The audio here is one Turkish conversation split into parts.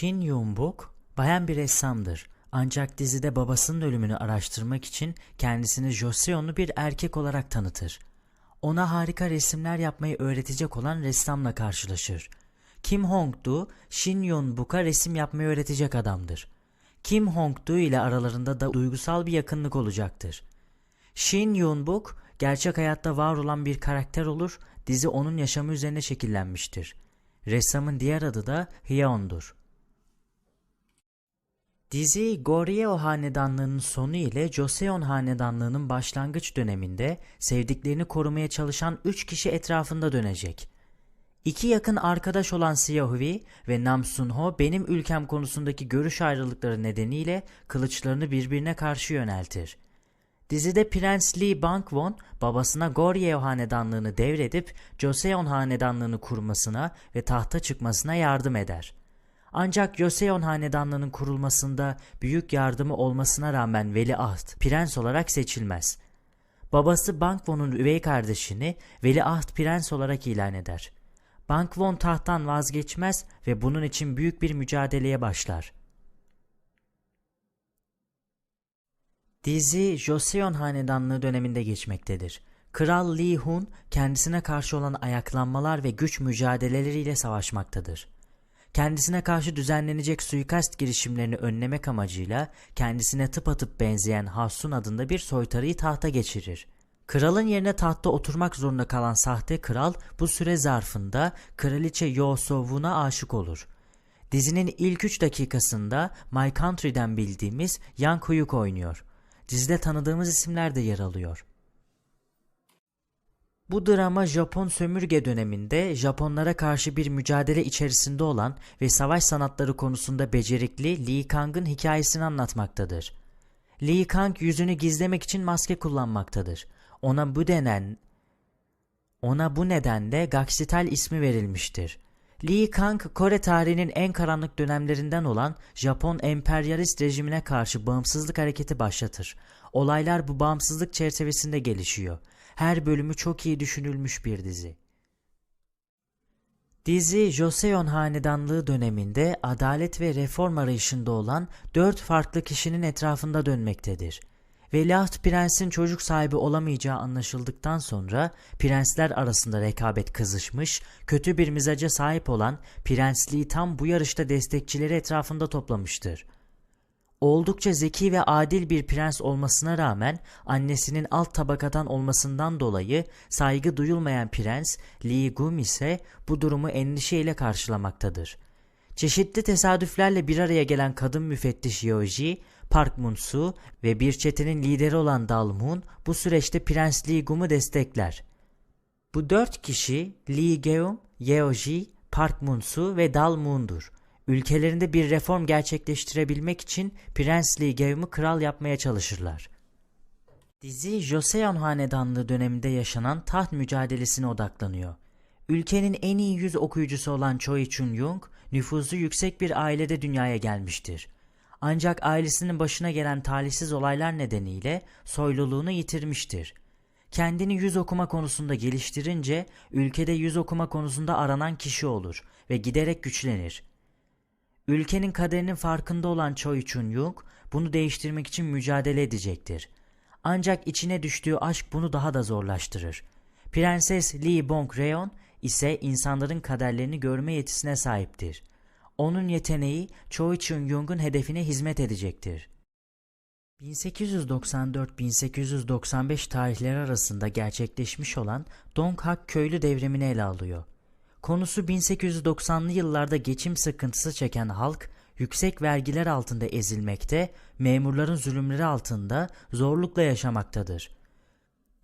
Shin Yoon-bok bayan bir ressamdır. Ancak dizide babasının ölümünü araştırmak için kendisini Joseon'lu bir erkek olarak tanıtır. Ona harika resimler yapmayı öğretecek olan ressamla karşılaşır. Kim Hong-do, Shin Yoon-bok'a resim yapmayı öğretecek adamdır. Kim Hong-do ile aralarında da duygusal bir yakınlık olacaktır. Shin Yoon-bok gerçek hayatta var olan bir karakter olur, dizi onun yaşamı üzerine şekillenmiştir. Ressamın diğer adı da Hyeon'dur. Dizi Goryeo hanedanlığının sonu ile Joseon hanedanlığının başlangıç döneminde sevdiklerini korumaya çalışan 3 kişi etrafında dönecek. İki yakın arkadaş olan Seohwi ve Nam Sunho benim ülkem konusundaki görüş ayrılıkları nedeniyle kılıçlarını birbirine karşı yöneltir. Dizide Prens Lee Bang-won babasına Goryeo hanedanlığını devredip Joseon hanedanlığını kurmasına ve tahta çıkmasına yardım eder. Ancak Joseon hanedanlığının kurulmasında büyük yardımı olmasına rağmen veliaht prens olarak seçilmez. Babası Bangwon'un üvey kardeşini veliaht prens olarak ilan eder. Bangwon tahttan vazgeçmez ve bunun için büyük bir mücadeleye başlar. Dizi Joseon hanedanlığı döneminde geçmektedir. Kral Lee Hun kendisine karşı olan ayaklanmalar ve güç mücadeleleriyle savaşmaktadır. Kendisine karşı düzenlenecek suikast girişimlerini önlemek amacıyla kendisine tıpatıp benzeyen Hasun adında bir soytarıyı tahta geçirir. Kralın yerine tahtta oturmak zorunda kalan sahte kral bu süre zarfında kraliçe Yo So-won'a aşık olur. Dizinin ilk 3 dakikasında My Country'den bildiğimiz Yang Huyuk oynuyor. Dizide tanıdığımız isimler de yer alıyor. Bu drama Japon sömürge döneminde Japonlara karşı bir mücadele içerisinde olan ve savaş sanatları konusunda becerikli Lee Kang'ın hikayesini anlatmaktadır. Lee Kang yüzünü gizlemek için maske kullanmaktadır. Ona bu denen ona bu nedenle Gaksital ismi verilmiştir. Lee Kang, Kore tarihinin en karanlık dönemlerinden olan Japon emperyalist rejimine karşı bağımsızlık hareketi başlatır. Olaylar bu bağımsızlık çerçevesinde gelişiyor. Her bölümü çok iyi düşünülmüş bir dizi. Dizi Joseon hanedanlığı döneminde adalet ve reform arayışında olan dört farklı kişinin etrafında dönmektedir. Veliaht prensin çocuk sahibi olamayacağı anlaşıldıktan sonra prensler arasında rekabet kızışmış, kötü bir mizaca sahip olan prensliği tam bu yarışta destekçileri etrafında toplamıştır. Oldukça zeki ve adil bir prens olmasına rağmen annesinin alt tabakadan olmasından dolayı saygı duyulmayan prens Lee Gum ise bu durumu endişeyle karşılamaktadır. Çeşitli tesadüflerle bir araya gelen kadın müfettiş Yeoji, Park Mun-soo ve bir çetenin lideri olan Dal Moon bu süreçte Prens Lee Gum'u destekler. Bu dört kişi Lee Geum, Yeoji, Park Mun-soo ve Dal Moon'dur. Ülkelerinde bir reform gerçekleştirebilmek için Prens Lee Geum'u kral yapmaya çalışırlar. Dizi Joseon hanedanlığı döneminde yaşanan taht mücadelesine odaklanıyor. Ülkenin en iyi yüz okuyucusu olan Choi Chun-young nüfuzu yüksek bir ailede dünyaya gelmiştir. Ancak ailesinin başına gelen talihsiz olaylar nedeniyle soyluluğunu yitirmiştir. Kendini yüz okuma konusunda geliştirince ülkede yüz okuma konusunda aranan kişi olur ve giderek güçlenir. Ülkenin kaderinin farkında olan Choi Chun-young bunu değiştirmek için mücadele edecektir. Ancak içine düştüğü aşk bunu daha da zorlaştırır. Prenses Lee Bong-reon ise insanların kaderlerini görme yetisine sahiptir. Onun yeteneği Choi Chun-young'un hedefine hizmet edecektir. 1894-1895 tarihleri arasında gerçekleşmiş olan Donghak köylü devrimini ele alıyor. Konusu 1890'lı yıllarda geçim sıkıntısı çeken halk yüksek vergiler altında ezilmekte, memurların zulümleri altında zorlukla yaşamaktadır.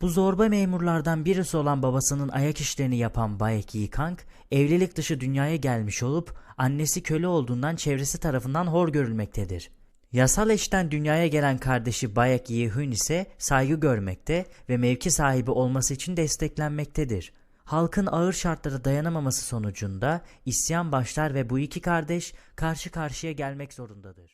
Bu zorba memurlardan birisi olan babasının ayak işlerini yapan Baek Yikang, evlilik dışı dünyaya gelmiş olup annesi köle olduğundan çevresi tarafından hor görülmektedir. Yasal eşten dünyaya gelen kardeşi Baek Yihun ise saygı görmekte ve mevki sahibi olması için desteklenmektedir. Halkın ağır şartlara dayanamaması sonucunda isyan başlar ve bu iki kardeş karşı karşıya gelmek zorundadır.